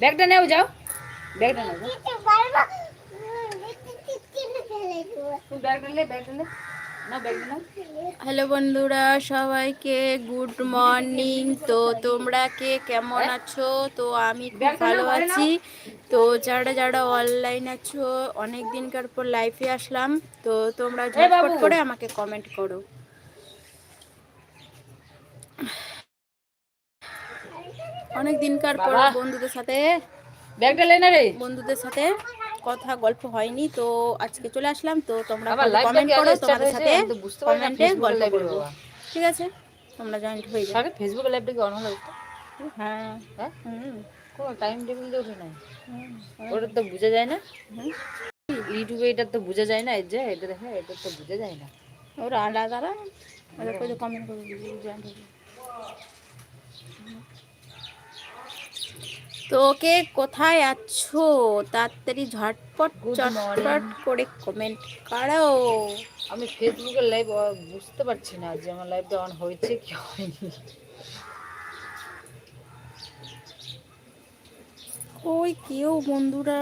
ব্যাগটা নেও যাও। ব্যাগটা নেও হ্যালো বন্ধুরা সবাইকে গুড মর্নিং। তো তোমরা কে কেমন আছো? তো আমি খুব ভালো। আছি। তো যারা যারা অনলাইন আছো অনেক দিনকার পর লাইফে আসলাম। তো তোমরা ঝটপট করে আমাকে কমেন্ট করো। অনেক দিনকার পর বন্ধুদের সাথে ব্যাগটা লে না রে। বন্ধুদের সাথে কথা গল্প হয়নি তো আজকে চলে আসলাম তো তোমরা কমেন্ট করো তোমাদের সাথে কমেন্টে গল্প করব। ঠিক আছে তোমরা জয়েন্ট হয়ে যাও। আগে ফেসবুকে লাইভটা কি অন হলো? হ্যাঁ। হ্যাঁ? হুম। টাইম টেবিল ওঠে নাই? ওটা তো বোঝা যায় না। ইউটিউবে এটা তো বোঝা যায় না এই যে এটা দেখে এটা তো বোঝা যায় না। ওরা আলাদা ওরা করে কমেন্ট করে জয়েন্ট হবে তো কে কোথায় আছো? তাড়াতাড়ি ঝটপট ঝটপট চটপট করে কমেন্ট করো। আমি ফেসবুকের লাইভ বুঝতে পারছি না যে আমার লাইভটা অন হয়েছে কি হয়নি। ওই কেউ বন্ধুরা।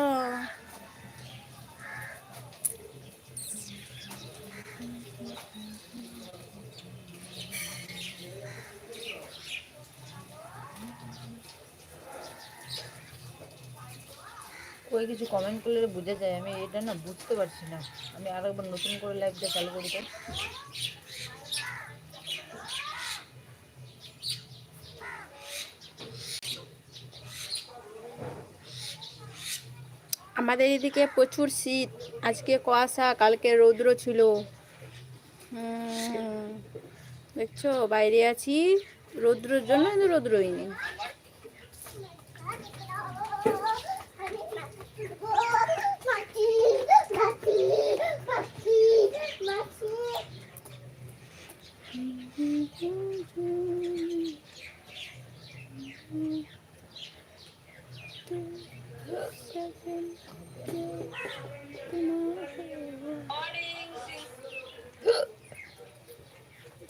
ওই কিছু কমেন্ট করলে বোঝা যায়। আমি এটা না বুঝতে পারছি না। আমি আর একবার নতুন করে লাইভটা চালু করি তো আমাদের এদিকে প্রচুর শীত। আজকে কুয়াশা, কালকে রৌদ্র ছিল। দেখছ, বাইরে আছি। রৌদ্রের জন্য রৌদ্রই নেই।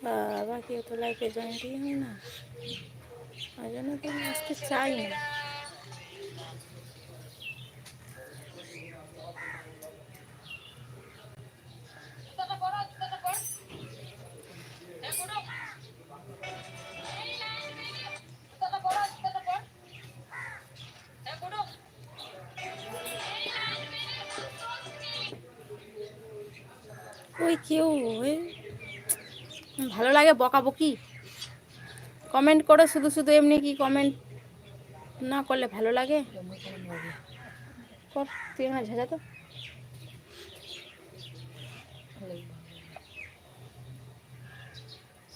বাবা কেউ তো লাইফে জয়েন্টই হয় না। ওই জন্য আসতে চাই না ওই কেউ ভালো লাগে বকাবকি। কমেন্ট করো শুধু শুধু এমনি কি কমেন্ট না করলে ভালো লাগে? কর তুই আমার ঝাঁঝা তো।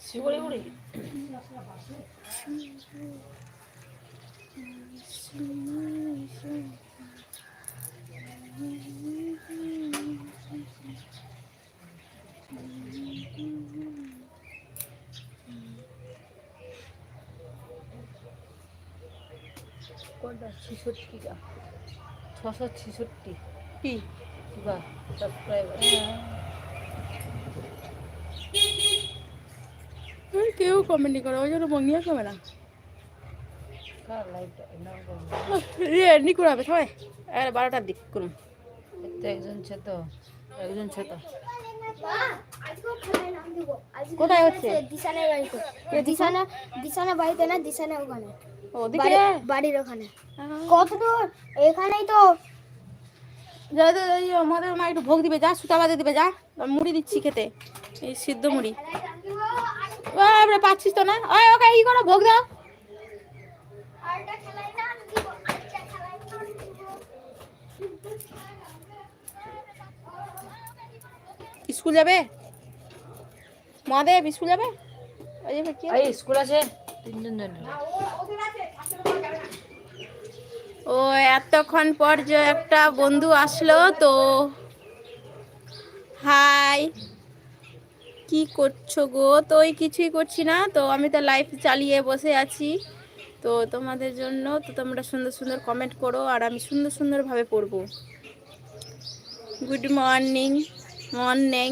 শিবরে কোনটা ছিষট্টিটা। ছশো ছিষট্টি। কি? বা সাবস্ক্রাইবার কেউ কমেন্ট করো ওই জন্য বঙ্গিয়া কমে না। কার লাইভটা নাম করুন রে নি করাবে সবাই। আর বারোটার দিক করুন। তো একজন ছে তো একজন ছে তো কোথায় হচ্ছে? দিশানের বাড়িতে। দিশানা দিশানা বাড়িতে না দিশানা ওখানে। ওদিকে? বাড়ির ওখানে। কত দূর? এখানেই তো। যা যা, এই আমাদের মা একটু ভোগ দিবে যা সুতা বাজে দিবে যা। মুড়ি দিচ্ছি খেতে এই সিদ্ধ মুড়ি। পাচ্ছিস তো না? ওই ওকে ই করো ভোগ দাও। স্কুল যাবে? মহাদেব স্কুল যাবে? স্কুল আছে। ও, এতক্ষণ পর যে একটা বন্ধু আসলো তো। হাই, কি করছ গো? তো ওই কিছুই করছি না। তো আমি তো লাইফ চালিয়ে বসে আছি। তো তোমাদের জন্য তো তোমরা সুন্দর সুন্দর কমেন্ট করো আর আমি সুন্দর সুন্দরভাবে পড়ব। গুড মর্নিং মর্নিং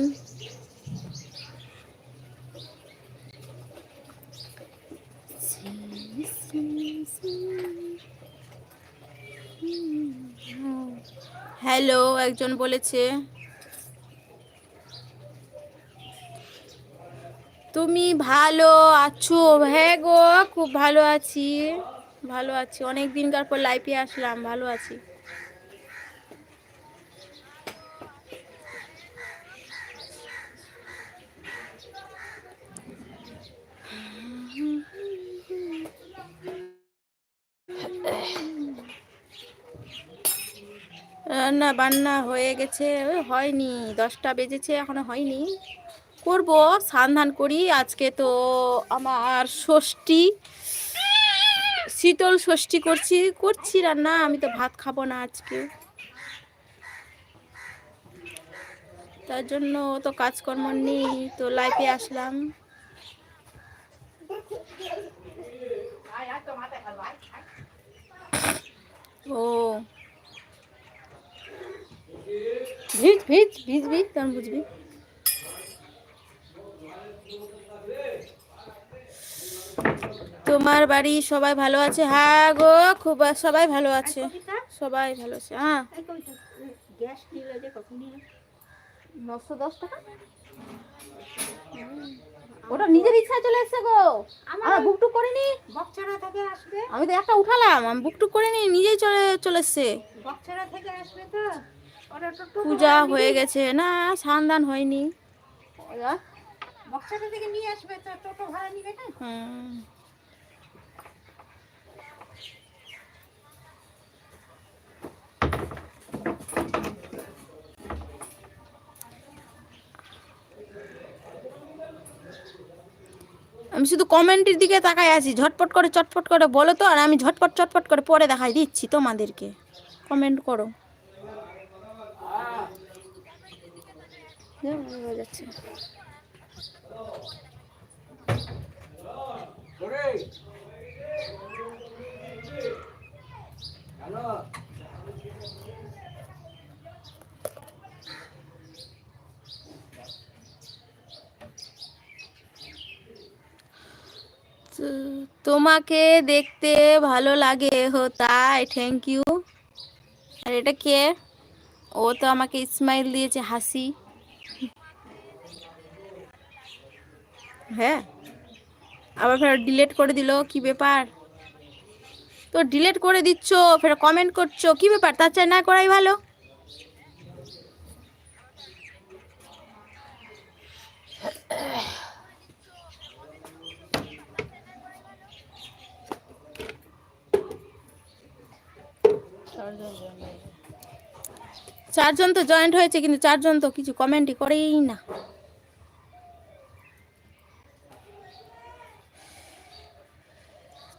হ্যালো, একজন বলেছে। তুমি ভালো আছো? হ্যাঁ গো, খুব ভালো আছি। ভালো আছি। অনেক দিনকার পর লাইফে আসলাম, ভালো আছি। রান্না বান্না হয়ে গেছে হয়নি, দশটা বেজেছে, এখনও হয়নি। করব সান্ধান করি, আজকে তো আমার ষষ্ঠী, শীতল ষষ্ঠী করছি করছি রান্না, আমি তো ভাত খাব না আজকে। তার জন্য তো কাজকর্ম নেই, তো লাইফে আসলাম ও ভিজ ভিজ ভিজ ভিজ তখন বুঝবি তোমার বাড়ি সবাই ভালো আছে? হ্যাঁ গো খুব সবাই ভালো আছে। সবাই ভালো আছে হ্যাঁ গ্যাস নিল যে কখন নিল? নশো দশ টাকা? ওটা নিজের ইচ্ছায় চলে এসছে গো। আমার বুক টুক করিনি। বক্সারা থেকে আসবে। আমি তো একটা উঠালাম আমি বুক টুক করিনি নিজেই চলে চলে এসছে। বক্সারা থেকে আসবে তো? পূজা হয়ে গেছে। না সান্দান হয়নি। থেকে নিয়ে আসবে তো টোটো ভাড়া নিবে না? হুম। আমি শুধু কমেন্টের দিকে তাকাই আছি ঝটপট করে চটপট করে বলো তো আর আমি ঝটপট চটপট করে পরে দেখাই দিচ্ছি তোমাদেরকে। কমেন্ট করো যাও, হয়ে যাচ্ছে। তো- তোমাকে দেখতে ভালো লাগে, হো, তাই থ্যাংক ইউ আর এটা কে? ও তো আমাকে স্মাইল দিয়েছে, হাসি। হ্যাঁ? আবার ফের ডিলেট করে দিল, কি ব্যাপার? তো ডিলেট করে দিচ্ছ, ফের কমেন্ট করছ, কি ব্যাপার? তার চাই না করাই ভালো। চারজন তো জয়েন্ট হয়েছে, কিন্তু চারজন তো কিছু কমেন্টই করেই না।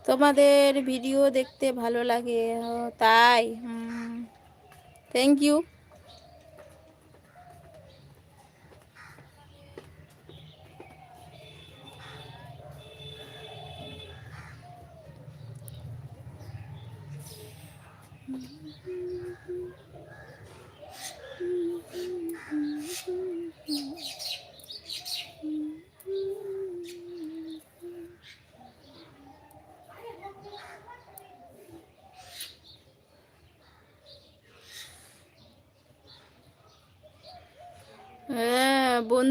তোমাদের ভিডিও দেখতে ভালো লাগে। তাই? থ্যাংক ইউ হ্যাঁ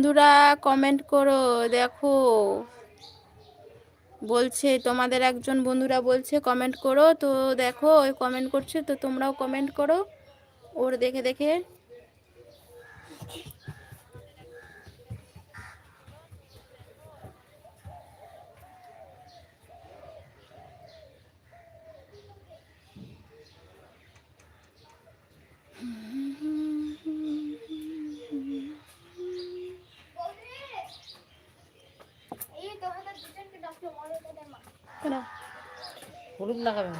বন্ধুরা কমেন্ট করো। দেখো, বলছে, তোমাদের একজন বন্ধুরা বলছে কমেন্ট করো। তো দেখো, ওই কমেন্ট করছে, তো তোমরাও কমেন্ট করো। ওর দেখে দেখে এই তোমাদের দুজনকে ডাকলো মনে করে মা কেন? হলুদ লাগাবে।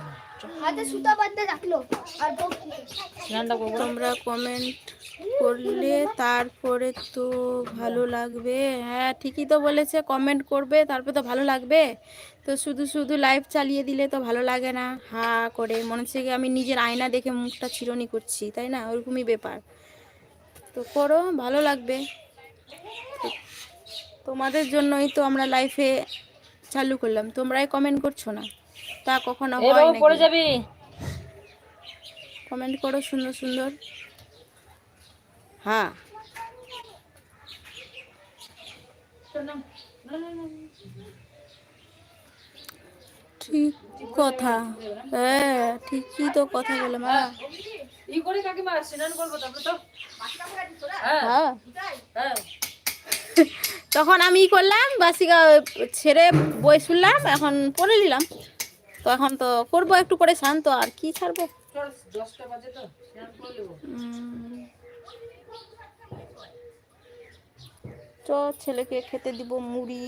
চ, হাতে সুতা বাঁধতে ডাকলো আর করব। না? তোমরা কমেন্ট করলে তারপরে তো ভালো লাগবে। হ্যাঁ ঠিকই তো বলেছে কমেন্ট করবে তারপরে তো ভালো লাগবে। তো শুধু শুধু লাইভ চালিয়ে দিলে তো ভালো লাগে না। হা করে মনে হচ্ছে কি আমি নিজের আয়না দেখে মুখটা চিরনি করছি তাই না? ওরকমই ব্যাপার। তো করো ভালো লাগবে। তোমাদের জন্যই তো আমরা লাইফে চালু করলাম। তোমরাই কমেন্ট করছ না? তা কখনো হয় বাবু পড়ে যাবি। কমেন্ট করো সুন্দর সুন্দর। হ্যাঁ। না, না, না, না। ঠিক কথা। হ্যাঁ ঠিকই তো কথা বলে মা। ই করে কাকিমা স্নান করব তারপরে তো। হ্যাঁ। হ্যাঁ। হ্যাঁ। তখন আমি ই করলাম বাসিকা ছেড়ে বই শুনলাম এখন পড়ে নিলাম। তো এখন তো করব একটু পরে শান্ত আর কি ছাড়বো? তো করে চ ছেলেকে খেতে দিব মুড়ি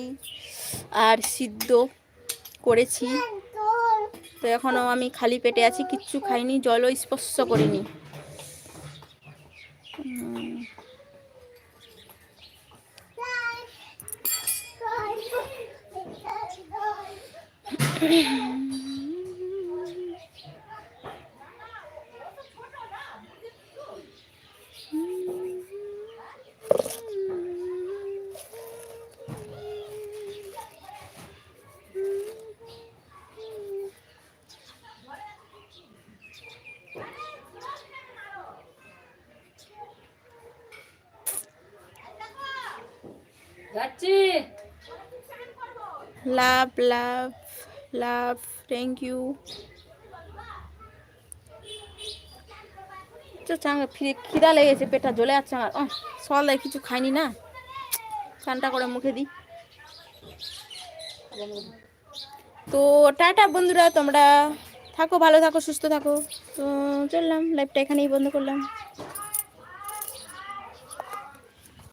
আর সিদ্ধ করেছি। তো এখনও আমি খালি পেটে আছি কিচ্ছু খাইনি জলও স্পর্শ করিনি। উম, লাভ লাভ লাভ থ্যাংক ইউ চাঙ্গা ফিরে খিদা লেগেছে, পেটটা জ্বলে যাচ্ছে আমার। ও সকালে কিছু খাইনি না। চানটা করে মুখে দিই। তো, টাটা বন্ধুরা, তোমরা থাকো, ভালো থাকো, সুস্থ থাকো। তো, চললাম লাইভটা এখানেই বন্ধ করলাম।